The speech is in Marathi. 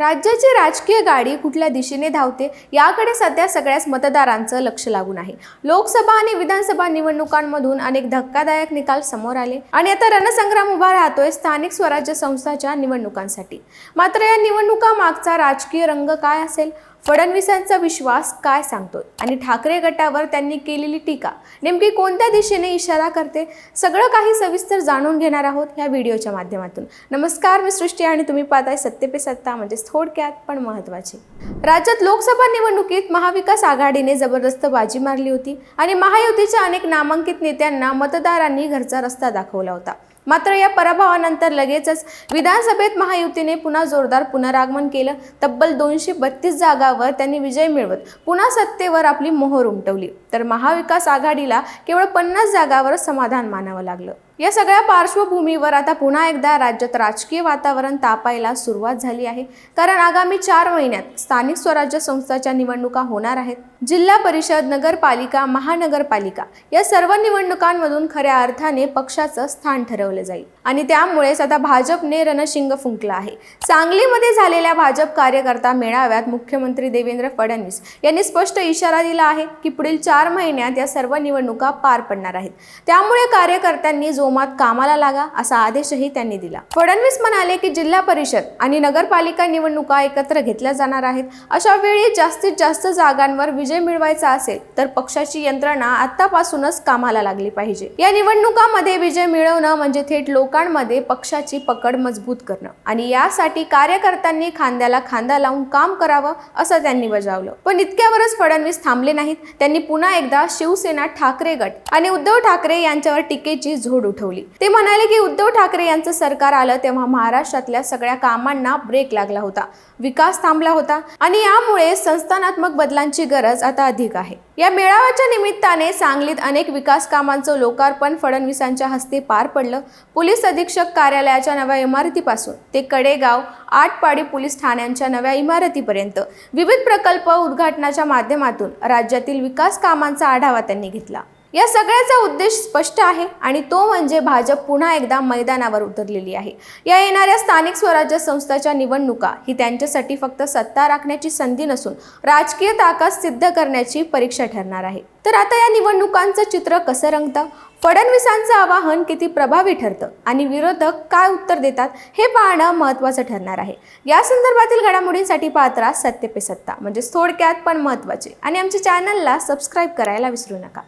राज्याची राजकीय गाडी कुठल्या दिशेने धावते याकडे सध्या सगळ्याच मतदारांचं लक्ष लागून आहे. लोकसभा आणि विधानसभा निवडणुकांमधून अनेक धक्कादायक निकाल समोर आले. आणि आता रणसंग्राम उभा राहतोय स्थानिक स्वराज्य संस्थाच्या निवडणुकांसाठी. मात्र या निवडणुका मागचा राजकीय रंग काय असेल? फडणवीसांचा विश्वास काय सांगतोय? आणि ठाकरे गटावर त्यांनी केलेली टीका नेमकी कोणत्या दिशेने इशारा करते? सगळं काही सविस्तर जाणून घेणार आहोत या व्हिडिओच्या माध्यमातून. नमस्कार मी सृष्टी आणि तुम्ही पाहताय सत्य पे सत्ता म्हणजे थोडक्यात पण महत्त्वाचे राज्यात लोकसभा निवडणुकीत महाविकास आघाडीने जबरदस्त बाजी मारली होती आणि महायुतीच्या अनेक नामांकित नेत्यांना मतदारांनी घरचा रस्ता दाखवला होता. मात्र या पराभवानंतर लगेचच विधानसभेत महायुतीने पुन्हा जोरदार पुनरागमन केलं. तब्बल दोनशे बत्तीस जागावर त्यांनी विजय मिळवत पुन्हा सत्तेवर आपली मोहर उमटवली. तर महाविकास आघाडीला केवळ पन्नास जागावर समाधान मानावं लागलं. या सगळ्या पार्श्वभूमीवर आता पुन्हा एकदा राज्यात राजकीय वातावरण तापायला सुरुवात झाली आहे. कारण आगामी चार महिन्यात स्थानिक स्वराज्य संस्थाच्या निवडणुका होणार आहेत. जिल्हा परिषद नगरपालिका महानगरपालिका या सर्व निवडणुकांमधून खऱ्या अर्थाने पक्षाचं स्थान ठरवलं जाईल. आणि त्यामुळेच आता भाजपने रणशिंग फुंकला आहे. सांगलीमध्ये झालेल्या भाजप कार्यकर्ता मेळाव्यात मुख्यमंत्री देवेंद्र फडणवीस यांनी स्पष्ट इशारा दिला आहे की पुढील चार महिन्यात या सर्व निवडणुका पार पडणार आहेत. त्यामुळे कार्यकर्त्यांनी जोमात कामाला लागा असा आदेशही त्यांनी दिला. फडणवीस म्हणाले की जिल्हा परिषद आणि नगरपालिका निवडणुका एकत्र घेतल्या जाणार आहेत. अशा वेळी जास्तीत जास्त जागांवर विजय मिळवायचा असेल तर पक्षाची यंत्रणा आतापासूनच कामाला लागली पाहिजे. या निवडणुकामध्ये विजय मिळवणं म्हणजे थेट लोकांमध्ये पक्षाची पकड मजबूत करणं आणि यासाठी कार्यकर्त्यांनी खांद्याला खांदा लावून काम करावं असं त्यांनी बजावलं. पण इतक्यावरच फडणवीस थांबले नाहीत. त्यांनी पुन्हा एकदा शिवसेना ठाकरे गट आणि उद्धव ठाकरे यांच्यावर टीकेची झोड उठवली. ते म्हणाले की उद्धव ठाकरे यांचं सरकार आलं तेव्हा महाराष्ट्रातल्या सगळ्या कामांना ब्रेक लागला होता विकास थांबला होता आणि यामुळे संस्थानात्मक बदलांची गरज आता अधिक आहे. या मेळाव्याच्या निमित्ताने सांगलीत अनेक विकास कामांचं लोकार्पण फडणवीसांच्या हस्ते पार पडलं. पोलीस अधीक्षक कार्यालयाच्या नव्या इमारतीपासून ते कडेगाव आटपाडी पोलीस ठाण्यांच्या नव्या इमारतीपर्यंत. विविध प्रकल्प उद्घाटनाच्या माध्यमातून राज्यातील विकास कामांचा आढावा त्यांनी घेतला. या सगळ्याचा उद्देश स्पष्ट आहे आणि तो म्हणजे भाजप पुन्हा एकदा मैदानावर उतरलेली आहे. या येणाऱ्या स्थानिक स्वराज्य संस्थाच्या निवडणुका ही त्यांच्यासाठी फक्त सत्ता राखण्याची संधी नसून राजकीय ताकद सिद्ध करण्याची परीक्षा ठरणार आहे. तर आता या निवडणुकांचं चित्र कसं रंगतं? फडणवीसांचं आवाहन किती प्रभावी ठरतं? आणि विरोधक काय उत्तर देतात? हे पाहणं महत्त्वाचं ठरणार आहे. या संदर्भातील घडामोडींसाठी पात्रा सत्य पे सत्ता म्हणजेच थोडक्यात पण महत्त्वाचे. आणि आमच्या चॅनलला सबस्क्राईब करायला विसरू नका.